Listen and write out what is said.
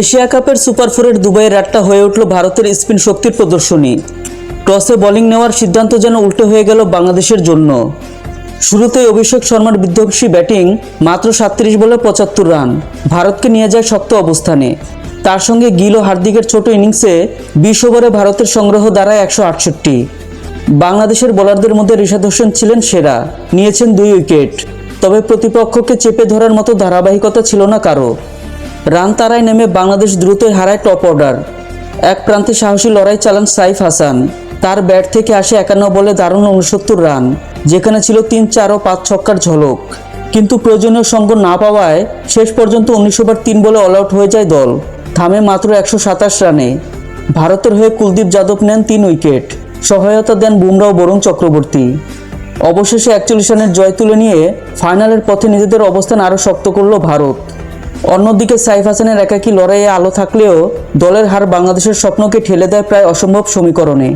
Asia কাপের super ফোরের দুবাইয়ের রাতটা হয়ে উঠল ভারতের স্পিন শক্তির প্রদর্শনী। টসে বোলিং নেওয়ার সিদ্ধান্ত যেন উল্টো হয়ে গেল বাংলাদেশের জন্য। শুরুতেই অভিষেক শর্মার বিধ্বংসী ব্যাটিং মাত্র সাতত্রিশ বলে পঁচাত্তর রান। ভারতকে নিয়ে যায় শক্ত অবস্থানে। তার সঙ্গে গিল ও হার্দিকের ছোট ইনিংসে বিশ ওভারে ভারতের সংগ্রহ দাঁড়ায় একশো আটষট্টি। বাংলাদেশের বোলারদের মধ্যে রিশাদ হোসেন ছিলেন সেরা, নিয়েছেন দুই উইকেট। তবে প্রতিপক্ষকে চেপে ধরার মতো ধারাবাহিকতা ছিল না কারও। রান তারায় নেমে বাংলাদেশ দ্রুতই হারায় টপ অর্ডার। এক প্রান্তে সাহসী লড়াই চালান সাইফ হাসান। তার ব্যাট থেকে আসে একান্ন বলে দারুণ উনসত্তর রান, যেখানে ছিল তিন, চার ও পাঁচ ছক্কার ঝলক। কিন্তু প্রয়োজনীয় সঙ্গ না পাওয়ায় শেষ পর্যন্ত উনিশ ওভার তিন বলে অল আউট হয়ে যায় দল। থামে মাত্র একশো সাতাশ রানে। ভারতের হয়ে কুলদীপ যাদব নেন তিন উইকেট। সহায়তা দেন বুমরাও বরুণ চক্রবর্তী। অবশেষে একচল্লিশ রানের জয় তুলে নিয়ে ফাইনালের পথে নিজেদের অবস্থান আরও শক্ত করল ভারত। অন্যদিকে সাইফ হাসানের একাকী লড়াইয়ে আলো থাকলেও দলের হার বাংলাদেশের স্বপ্নকে ঠেলে দেয় প্রায় অসম্ভব সমীকরণে।